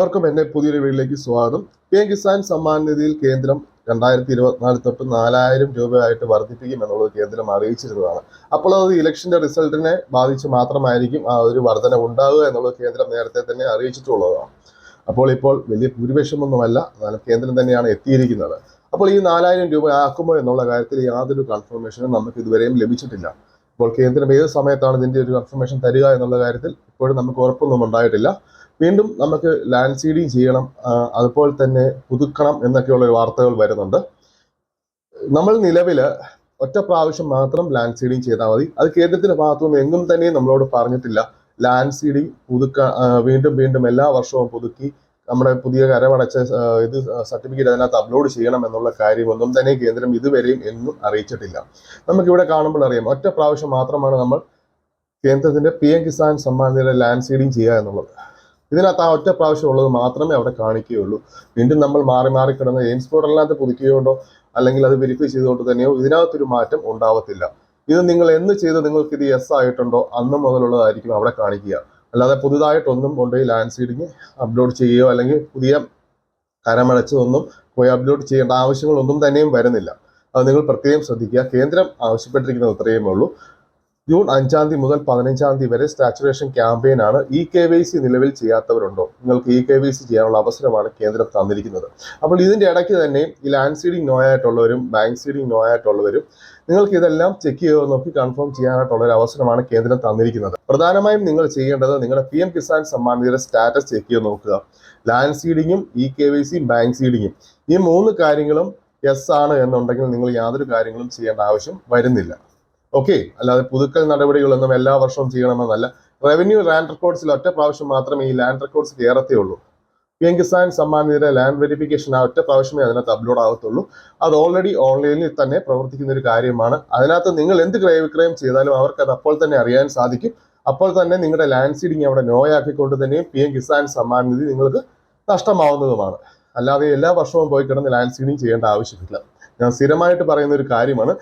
എല്ലാവർക്കും എന്റെ പുതിയൊരു വീട്ടിലേക്ക് സ്വാഗതം. പി എം കിസാൻ സമ്മാൻ നിധിയിൽ കേന്ദ്രം രണ്ടായിരത്തി ഇരുപത്തിനാല് തൊട്ട് നാലായിരം രൂപയായിട്ട് വർദ്ധിപ്പിക്കും എന്നുള്ളത് കേന്ദ്രം അറിയിച്ചിരുന്നതാണ്. അപ്പോൾ അത് ഇലക്ഷന്റെ റിസൾട്ടിനെ ബാധിച്ച് മാത്രമായിരിക്കും ആ ഒരു വർധന ഉണ്ടാവുക എന്നുള്ളത് കേന്ദ്രം നേരത്തെ തന്നെ അറിയിച്ചിട്ടുള്ളതാണ്. അപ്പോൾ ഇപ്പോൾ വലിയ ഭൂരിപക്ഷമൊന്നുമല്ല കേന്ദ്രം തന്നെയാണ് എത്തിയിരിക്കുന്നത്. അപ്പോൾ ഈ നാലായിരം രൂപ ആക്കുമോ എന്നുള്ള കാര്യത്തിൽ യാതൊരു കൺഫർമേഷനും നമുക്ക് ഇതുവരെയും ലഭിച്ചിട്ടില്ല. അപ്പോൾ കേന്ദ്രം ഏത് സമയത്താണ് ഇതിന്റെ ഒരു കൺഫർമേഷൻ തരിക എന്നുള്ള കാര്യത്തിൽ ഇപ്പോഴും നമുക്ക് ഉറപ്പൊന്നും ഉണ്ടായിട്ടില്ല. വീണ്ടും നമുക്ക് ലാൻഡ് സീഡിങ് ചെയ്യണം അതുപോലെ തന്നെ പുതുക്കണം എന്നൊക്കെയുള്ള വാർത്തകൾ വരുന്നുണ്ട്. നമ്മൾ നിലവിൽ ഒറ്റ പ്രാവശ്യം മാത്രം ലാൻഡ് സീഡിങ് ചെയ്താൽ മതി. അത് കേന്ദ്രത്തിന്റെ ഭാഗത്തുനിന്ന് എങ്ങും തന്നെ നമ്മളോട് പറഞ്ഞിട്ടില്ല. ലാൻഡ് സീഡിങ് പുതുക്ക വീണ്ടും വീണ്ടും എല്ലാ വർഷവും പുതുക്കി നമ്മുടെ പുതിയ കരമടച്ച ഇത് സർട്ടിഫിക്കറ്റ് അതിനകത്ത് അപ്ലോഡ് ചെയ്യണം എന്നുള്ള കാര്യമൊന്നും തന്നെ കേന്ദ്രം ഇതുവരെയും എന്നും അറിയിച്ചിട്ടില്ല. നമുക്കിവിടെ കാണുമ്പോൾ അറിയാം ഒറ്റ പ്രാവശ്യം മാത്രമാണ് നമ്മൾ കേന്ദ്രത്തിന്റെ P M Kisan Samman land seeding ചെയ്യുക എന്നുള്ളത്. ഇതിനകത്ത് ആ ഒറ്റ പ്രാവശ്യം ഉള്ളത് മാത്രമേ അവിടെ കാണിക്കുകയുള്ളൂ. വീണ്ടും നമ്മൾ മാറി മാറി കിടന്ന എയിംസ് പോർട്ടലിനകത്ത് പുതുക്കിയോണ്ടോ അല്ലെങ്കിൽ അത് വെരിഫൈ ചെയ്തുകൊണ്ട് തന്നെയോ ഇതിനകത്തൊരു മാറ്റം ഉണ്ടാവത്തില്ല. ഇത് നിങ്ങൾ എന്ന് ചെയ്ത് നിങ്ങൾക്ക് ഇത് യെസ് ആയിട്ടുണ്ടോ അന്ന് മുതലുള്ളതായിരിക്കും അവിടെ കാണിക്കുക. അല്ലാതെ പുതുതായിട്ടൊന്നും കൊണ്ടുപോയി ലാൻഡ് സീഡിങ് അപ്ലോഡ് ചെയ്യുകയോ അല്ലെങ്കിൽ പുതിയ കരമടച്ചതൊന്നും പോയി അപ്ലോഡ് ചെയ്യേണ്ട ആവശ്യങ്ങളൊന്നും തന്നെയും വരുന്നില്ല. അത് നിങ്ങൾ പ്രത്യേകം ശ്രദ്ധിക്കുക. കേന്ദ്രം ആവശ്യപ്പെട്ടിരിക്കുന്നത് അത്രയേ ഉള്ളൂ. ജൂൺ അഞ്ചാം തീയതി മുതൽ പതിനഞ്ചാം തീയതി വരെ സാച്ചുറേഷൻ ക്യാമ്പയിൻ ആണ് ഇ കെ വൈ സി നിലവിൽ ചെയ്യാത്തവരുണ്ടോ? നിങ്ങൾക്ക് ഇ കെ വൈ സി ചെയ്യാനുള്ള അവസരമാണ് കേന്ദ്രം തന്നിരിക്കുന്നത്. അപ്പോൾ ഇതിന്റെ ഇടയ്ക്ക് തന്നെ ഈ ലാൻഡ് സീഡിംഗ് നോ ആയിട്ടുള്ളവരും ബാങ്ക് സീഡിംഗ് നോ ആയിട്ടുള്ളവരും നിങ്ങൾക്ക് ഇതെല്ലാം ചെക്ക് ചെയ്ത് നോക്കി കൺഫേം ചെയ്യാനായിട്ടുള്ള ഒരു അവസരമാണ് കേന്ദ്രം തന്നിരിക്കുന്നത്. പ്രധാനമായും നിങ്ങൾ ചെയ്യേണ്ടത് നിങ്ങളുടെ പി എം കിസാൻ സമ്മാൻ നിധിയുടെ സ്റ്റാറ്റസ് ചെക്ക് ചെയ്ത് നോക്കുക. ലാൻഡ് സീഡിങ്ങും ഇ കെ വൈ സിയും ബാങ്ക് സീഡിങ്ങും. ഈ മൂന്ന് കാര്യങ്ങളും യെസ് ആണ് എന്നുണ്ടെങ്കിൽ നിങ്ങൾ യാതൊരു കാര്യങ്ങളും ചെയ്യേണ്ട ആവശ്യം വരുന്നില്ല. ഓക്കെ അല്ലാതെ പുതുക്കൽ നടപടികളൊന്നും എല്ലാ വർഷവും ചെയ്യണമെന്നല്ല. റവന്യൂ ലാൻഡ് റെക്കോർഡ്സിൽ ഒറ്റ പ്രാവശ്യം മാത്രമേ ഈ ലാൻഡ് റെക്കോർഡ്സ് കയറത്തേ ഉള്ളൂ പി എം കിസാൻ സമ്മാൻ നിധിയുടെ ലാൻഡ് വെരിഫിക്കേഷൻ ആ ഒറ്റ പ്രാവശ്യമേ അതിനകത്ത് അപ്ലോഡ് ആകത്തുള്ളൂ അത് ഓൾറെഡി ഓൺലൈനിൽ തന്നെ പ്രവർത്തിക്കുന്ന ഒരു കാര്യമാണ്. അതിനകത്ത് നിങ്ങൾ എന്ത് ക്രയവിക്രയം ചെയ്താലും അവർക്ക് അത് അപ്പോൾ തന്നെ അറിയാൻ സാധിക്കും. അപ്പോൾ തന്നെ നിങ്ങളുടെ ലാൻഡ് സീഡിങ് അവിടെ നോയാക്കിക്കൊണ്ട് തന്നെയും പി എം കിസാൻ സമ്മാൻ നിധി നിങ്ങൾക്ക് നഷ്ടമാവുന്നതുമാണ്. അല്ലാതെ എല്ലാ വർഷവും പോയി കിടന്ന് ലാൻഡ് സീഡിങ് ചെയ്യേണ്ട ആവശ്യമില്ല. ഞാൻ സ്ഥിരമായിട്ട് പറയുന്ന ഒരു കാര്യമാണ്.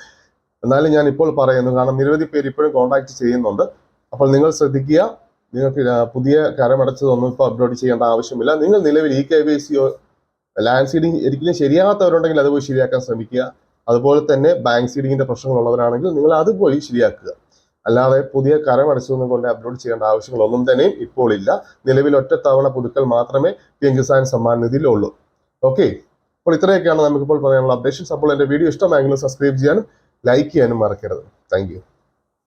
എന്നാലും ഞാൻ ഇപ്പോൾ പറയുന്നു കാരണം നിരവധി പേര് ഇപ്പോഴും കോൺടാക്ട് ചെയ്യുന്നുണ്ട്. അപ്പോൾ നിങ്ങൾ ശ്രദ്ധിക്കുക നിങ്ങൾക്ക് പുതിയ കരമടച്ചതൊന്നും ഇപ്പോൾ അപ്ലോഡ് ചെയ്യേണ്ട ആവശ്യമില്ല. നിങ്ങൾ നിലവിൽ ഇ കെ വൈ സിയോ ലാൻഡ് സീഡിങ് ഒരിക്കലും ശരിയാകാത്തവരുണ്ടെങ്കിൽ അത് പോയി ശരിയാക്കാൻ ശ്രമിക്കുക. അതുപോലെ തന്നെ ബാങ്ക് സീഡിങ്ങിന്റെ പ്രശ്നങ്ങളുള്ളവരാണെങ്കിൽ നിങ്ങൾ അത് പോയി ശരിയാക്കുക. അല്ലാതെ പുതിയ കരമടച്ചതൊന്നും കൊണ്ട് അപ്ലോഡ് ചെയ്യേണ്ട ആവശ്യങ്ങളൊന്നും തന്നെയും ഇപ്പോൾ ഇല്ല. നിലവിൽ ഒറ്റ തവണ പുതുക്കൽ മാത്രമേ പി കിസാൻ സമ്മാൻ നിധിയിലുള്ളൂ. ഓക്കെ അപ്പോൾ ഇത്രയൊക്കെയാണ് നമുക്കിപ്പോൾ പറയാനുള്ള അപ്ഡേഷൻസ് അപ്പോൾ എന്റെ വീഡിയോ ഇഷ്ടമായെങ്കിലും സബ്സ്ക്രൈബ് ചെയ്യാനും ലൈക്ക് ചെയ്യാനും മറക്കരുത്. താങ്ക്